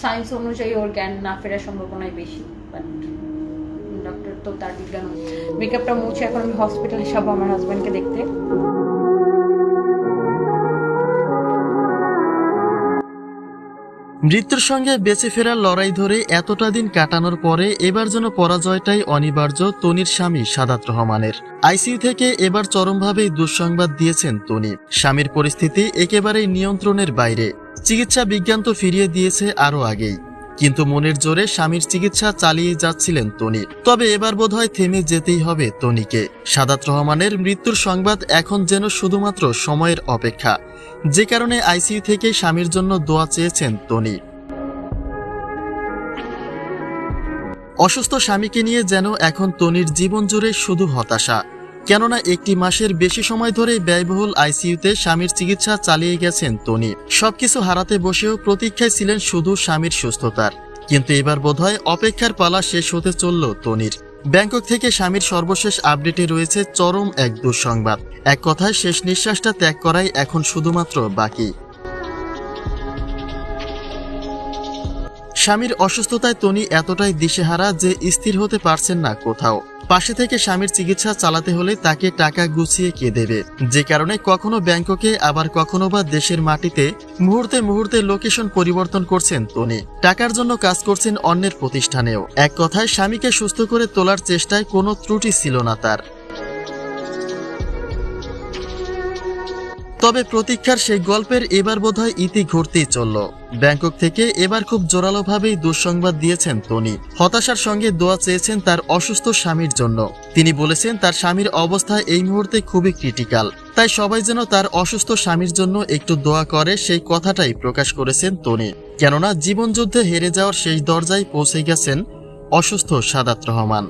Science অনুযায়ী ওর জ্ঞান না ফেরার সম্ভাবনাই বেশি। বাট ডক্টর তো তার বিজ্ঞান মেকআপটা মুছে এখন আমি হসপিটালে যাব আমার হাজব্যান্ডকে দেখতে। মৃত্যুর সঙ্গে বেঁচে ফেরার লড়াই ধরে এতটা দিন কাটানোর পরে এবার যেন পরাজয়টাই অনিবার্য তনির স্বামী সাদাত রহমানের। আইসিইউ থেকে এবার চরমভাবেই দুঃসংবাদ দিয়েছেন তনি। স্বামীর পরিস্থিতি একেবারেই নিয়ন্ত্রণের বাইরে। চিকিৎসা বিজ্ঞান তো ফিরিয়ে দিয়েছে আরও আগেই। কিন্তু মনের জোরে স্বামীর চিকিৎসা চালিয়ে যাচ্ছিলেন তনি। তবে এবার বোধহয় থেমে যেতেই হবে তনিকে। সাদাত রহমানের মৃত্যুর সংবাদ এখন যেন শুধুমাত্র সময়ের অপেক্ষা। যে কারণে আইসিইউ থেকে স্বামীর জন্য দোয়া চেয়েছেন তনি। অসুস্থ স্বামীকে নিয়ে যেন এখন তনির জীবন জুড়ে শুধু হতাশা। কেননা একটি মাসের বেশি সময় ধরে ব্যয়বহুল আইসিইউতে স্বামীর চিকিৎসা চালিয়ে গেছেন তনি। সবকিছু হারাতে বসেও প্রতীক্ষায় ছিলেন শুধু স্বামীর সুস্থতার। কিন্তু এবার বোধহয় অপেক্ষার পালা শেষ হতে চলল তনির। ব্যাংকক থেকে স্বামীর সর্বশেষ আপডেটে রয়েছে চরম এক দুঃসংবাদ। এক কথায় শেষ নিঃশ্বাসটা ত্যাগ করাই এখন শুধুমাত্র বাকি। স্বামীর অসুস্থতায় তনি এতটাই দিশেহারা যে স্থির হতে পারছেন না কোথাও। পাশে থেকে স্বামীর চিকিৎসা চালাতে হলে তাকে টাকা গুছিয়ে কে দেবে? যে কারণে কখনো ব্যাংককে, আবার কখনো বা দেশের মাটিতে মুহূর্তে মুহূর্তে লোকেশন পরিবর্তন করছেন তনি টাকার জন্য কাজ করছেন অন্যের প্রতিষ্ঠানেও। এক কথায় স্বামীকে সুস্থ করে তোলার চেষ্টায় কোনো ত্রুটি ছিল না তার। তবে প্রতীক্ষার সেই গল্পের এবার বোধহয় ইতি ঘটতেই চলল। ব্যাংকক থেকে এবার খুব জোরালোভাবেই দুঃসংবাদ দিয়েছেন তনি হতাশার সঙ্গে দোয়া চেয়েছেন তার অসুস্থ স্বামীর জন্য। তিনি বলেছেন, তার স্বামীর অবস্থা এই মুহূর্তে খুবই ক্রিটিক্যাল। তাই সবাই যেন তার অসুস্থ স্বামীর জন্য একটু দোয়া করে সেই কথাটাই প্রকাশ করেছেন তনি কেননা, জীবনযুদ্ধে হেরে যাওয়ার শেষ দরজায় পৌঁছে গেছেন অসুস্থ সাদাত রহমান।